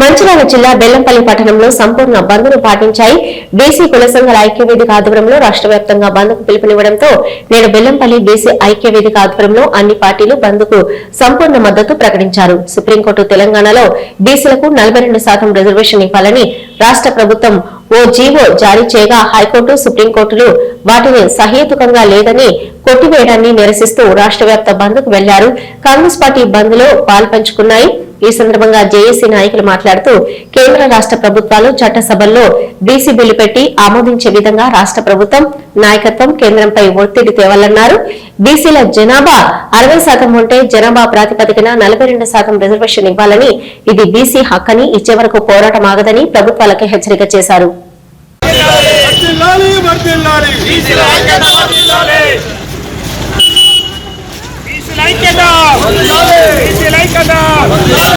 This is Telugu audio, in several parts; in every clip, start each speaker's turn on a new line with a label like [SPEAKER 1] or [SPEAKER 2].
[SPEAKER 1] మంచిర్యాల జిల్లా బెల్లంపల్లి పట్టణంలో సంపూర్ణ బంద్ను పాటించాయి. బీసీ కుల సంఘాల ఐక్యవేదిక ఆధ్వర్యంలో రాష్ట్ర వ్యాప్తంగా బంద్కు పిలుపునివ్వడంతో నేడు బెల్లంపల్లి బీసీ ఐక్యవేదిక ఆధ్వర్యంలో అన్ని పార్టీలు బంద్కు సంపూర్ణ మద్దతు ప్రకటించారు. సుప్రీంకోర్టు తెలంగాణలో బీసీలకు నలభై రెండు శాతం రిజర్వేషన్ ఇవ్వాలని రాష్ట్ర ప్రభుత్వం ఓ జీవో జారీ చేయగా హైకోర్టు సుప్రీంకోర్టులు వాటిని సహేతుకంగా లేదని కొట్టివేయడాన్ని నిరసిస్తూ రాష్ట్ర వ్యాప్త బంద్కు వెళ్ళారు. కాంగ్రెస్ పార్టీ బంద్లో పాల్పంచుకున్నాయి ఈ సందర్భంగా జేఏసీ నాయకులు మాట్లాడుతూ కేంద్ర రాష్ట్ర ప్రభుత్వాలు చట్టసభల్లో బీసీ బిల్లు పెట్టి ఆమోదించే విధంగా రాష్ట్ర ప్రభుత్వం నాయకత్వం కేంద్రంపై ఒత్తిడి తేవాలన్నారు. బీసీల జనాభా అరవై శాతం ఉంటే జనాభా ప్రాతిపదికన నలభై రెండు శాతం రిజర్వేషన్ ఇవ్వాలని ఇది బీసీ హక్కని ఇచ్చే వరకు పోరాటం ఆగదని ప్రభుత్వాలకు హెచ్చరిక చేశారు
[SPEAKER 2] వర్ధిల్లాలి వర్ధిల్లాలి
[SPEAKER 3] బీసీల ఐక్యత వర్ధిల్లాలి. బీసీల ఐక్యత బీసీల ఐక్యత
[SPEAKER 2] జై బీసీ
[SPEAKER 3] బీసీల ఐక్యత బీసీల ఐక్యత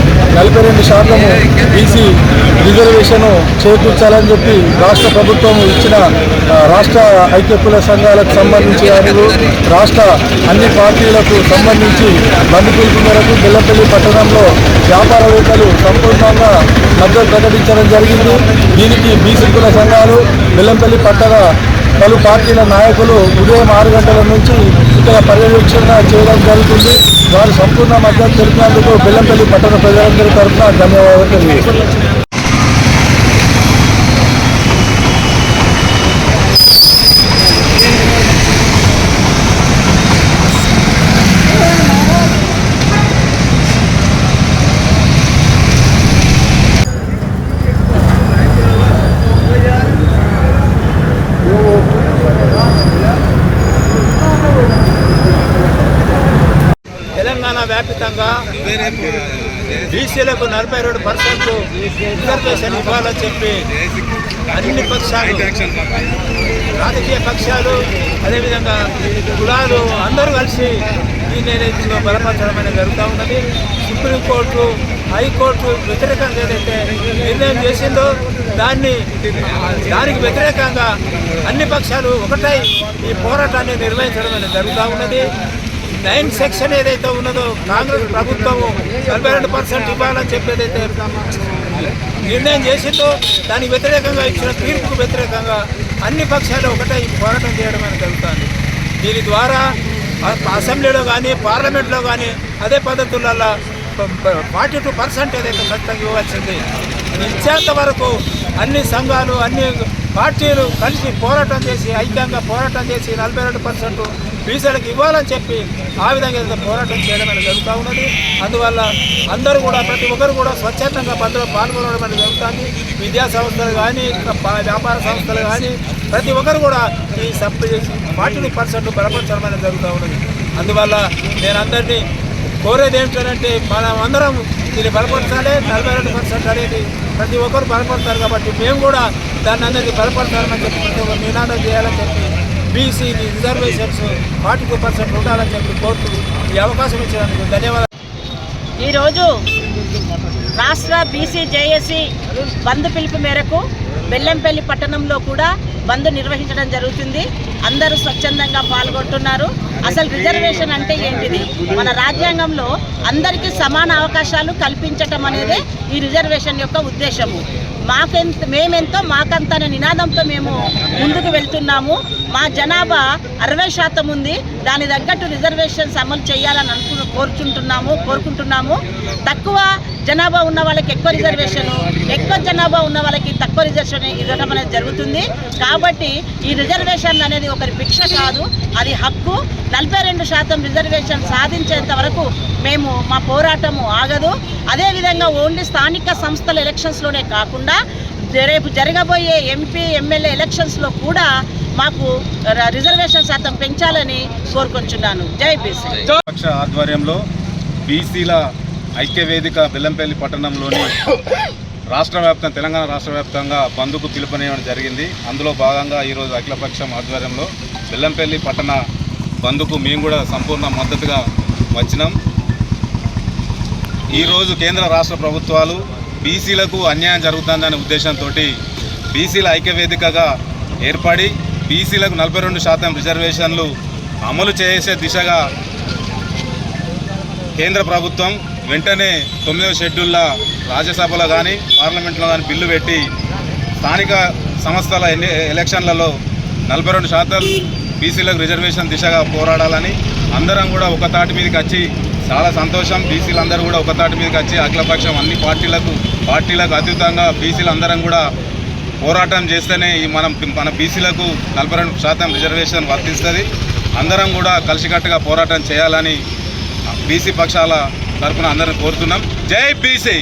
[SPEAKER 2] నలభై రెండు శాతము బీసీ రిజర్వేషన్ చేకూర్చాలని చెప్పి రాష్ట్ర ప్రభుత్వం ఇచ్చిన రాష్ట్ర ఐక్య కుల సంఘాలకు సంబంధించి మరియు రాష్ట్ర అన్ని పార్టీలకు సంబంధించి బంధు పిలుపు మేరకు బెల్లంపల్లి పట్టణంలో వ్యాపారవేత్తలు సంపూర్ణంగా మద్దతు ప్రకటించడం జరిగింది. దీనికి బీసీ కుల సంఘాలు బెల్లంపల్లి పట్టణ పలు పార్టీల నాయకులు ఉదయం ఆరు గంటల నుంచి ఇక్కడ పర్యవేక్షణ చేయడం జరుగుతుంది. వారు సంపూర్ణ మద్దతు తెలిపినందుకు బెల్లంపల్లి పట్టణ ప్రజలందరి తరఫున ధన్యవాదాలు తెలియజేస్తున్నారు
[SPEAKER 3] తెలంగాణ వ్యాపితంగా బీసీలకు నలభై రెండు పర్సెంట్ రిజర్వేషన్ ఇవ్వాలని చెప్పి అన్ని పక్షాలు రాజకీయ పక్షాలు అదేవిధంగా కులాలు అందరూ కలిసి ఈ నేతృత్వంలో బలపరచడం అనేది జరుగుతూ ఉన్నది. సుప్రీంకోర్టు హైకోర్టు వ్యతిరేకంగా ఏదైతే నిర్ణయం చేసిందో దాన్ని దానికి వ్యతిరేకంగా అన్ని పక్షాలు ఒకటై ఈ పోరాటాన్ని నిర్వహించడం అనేది జరుగుతూ ఉన్నది. నైన్ సెక్షన్ ఏదైతే ఉన్నదో కాంగ్రెస్ ప్రభుత్వము నలభై రెండు పర్సెంట్ ఇవ్వాలని చెప్పేదైతే నిర్ణయం చేసిందో దానికి వ్యతిరేకంగా ఇచ్చిన తీర్పుకు వ్యతిరేకంగా అన్ని పక్షాలు ఒకటే పోరాటం చేయడం అని జరుగుతుంది. దీని ద్వారా అసెంబ్లీలో కానీ పార్లమెంట్లో కానీ అదే పద్ధతులలో ఫార్టీ టూ పర్సెంట్ ఏదైతే ఖచ్చితంగా ఇవ్వాల్సింది ఇచ్చేంత వరకు అన్ని సంఘాలు అన్ని పార్టీలు కలిసి పోరాటం చేసి ఐక్యంగా పోరాటం చేసి నలభై రెండు పర్సెంట్ బీసీలకు ఇవ్వాలని చెప్పి ఆ విధంగా ఏదైతే పోరాటం చేయడం అనేది జరుగుతూ ఉన్నది. అందువల్ల అందరూ కూడా ప్రతి ఒక్కరు కూడా స్వచ్ఛందంగా బంద్లో పాల్గొనడం అనేది జరుగుతుంది. విద్యా సంస్థలు కానీ వ్యాపార సంస్థలు కానీ ప్రతి ఒక్కరు కూడా ఈ సబ్ ఫార్టీ పర్సెంట్ బలపరచడం అనేది జరుగుతూ ఉన్నది. అందువల్ల నేను అందరినీ కోరేది ఏమిటంటే మనం అందరం దీన్ని బలపరచాలి. నలభై రెండు పర్సెంట్ అనేది ప్రతి ఒక్కరు బలపడతారు కాబట్టి మేము కూడా దాన్ని అందరికీ బలపడతామని చెప్పి ప్రతి నినాదం చేయాలని చెప్పి BC reservations forty two percent ఉండాలని చెప్పి కోరుతూ ఈ అవకాశం ఇచ్చినందుకు ధన్యవాదాలు.
[SPEAKER 4] ఈరోజు రాష్ట్ర బీసీ జేఏసీ బంద్ పిలుపు మేరకు బెల్లంపల్లి పట్టణంలో కూడా బంద్ నిర్వహించడం జరుగుతుంది. అందరూ స్వచ్ఛందంగా పాల్గొంటున్నారు. అసలు రిజర్వేషన్ అంటే ఏంటిది? మన రాజ్యాంగంలో అందరికీ సమాన అవకాశాలు కల్పించటం అనేది ఈ రిజర్వేషన్ యొక్క ఉద్దేశము. మాకెంత మేమెంతో మాకంత అనే నినాదంతో మేము ముందుకు వెళ్తున్నాము. మా జనాభా అరవై శాతం ఉంది. దాని తగ్గట్టు రిజర్వేషన్స్ అమలు చేయాలని అనుకు కోరుచుంటున్నాము కోరుకుంటున్నాము. తక్కువ జనాభా ఉన్న వాళ్ళకి ఎక్కువ రిజర్వేషన్ ఎక్కువ జనాభా ఉన్న వాళ్ళకి తక్కువ రిజర్వేషన్ ఇవ్వడం అనేది జరుగుతుంది. కాబట్టి ఈ రిజర్వేషన్ అనేది ఒకరి భిక్ష కాదు అది హక్కు. నలభై రెండు శాతం రిజర్వేషన్ సాధించేంత వరకు మేము మా పోరాటము ఆగదు. అదేవిధంగా ఓన్లీ స్థానిక సంస్థల ఎలక్షన్స్లోనే కాకుండా రేపు జరగబోయే ఎంపీ ఎమ్మెల్యే ఎలక్షన్స్లో కూడా మాకు రిజర్వేషన్ శాతం పెంచాలని కోరుకుంటున్నాను జై బీసీ.
[SPEAKER 5] పక్ష ఆధ్వర్యంలో బీసీల ఐక్యవేదిక బెల్లంపల్లి పట్టణంలోని రాష్ట్ర వ్యాప్తంగా తెలంగాణ రాష్ట్ర వ్యాప్తంగా బంద్కు పిలుపునివ్వడం జరిగింది. అందులో భాగంగా ఈరోజు అఖిలపక్షం ఆధ్వర్యంలో బెల్లంపల్లి పట్టణ బంద్కు మేము కూడా సంపూర్ణ మద్దతుగా వచ్చినాం. ఈరోజు కేంద్ర రాష్ట్ర ప్రభుత్వాలు బీసీలకు అన్యాయం జరుగుతుందనే ఉద్దేశంతో బీసీల ఐక్యవేదికగా ఏర్పడి బీసీలకు నలభై రెండు శాతం రిజర్వేషన్లు అమలు చేసే దిశగా కేంద్ర ప్రభుత్వం వెంటనే తొమ్మిదవ షెడ్యూల్లో రాజ్యసభలో కానీ పార్లమెంట్లో కానీ బిల్లు పెట్టి స్థానిక సంస్థల ఎన్ని ఎలక్షన్లలో నలభై రెండు శాతం బీసీలకు రిజర్వేషన్ దిశగా పోరాడాలని అందరం కూడా ఒక తాటి మీదకి వచ్చి చాలా సంతోషం. బీసీలందరూ కూడా ఒక తాటి మీదకి వచ్చి అఖిలపక్షం అన్ని పార్టీలకు పార్టీలకు అతీతంగా బీసీలందరం కూడా పోరాటం చేస్తేనే ఈ మనం మన బీసీలకు నలభై రెండు శాతం రిజర్వేషన్ వర్తిస్తుంది. అందరం కూడా కలిసికట్టుగా పోరాటం చేయాలని బీసీ పక్షాల తరఫున అందరం కోరుతున్నాం. జై బీసీ!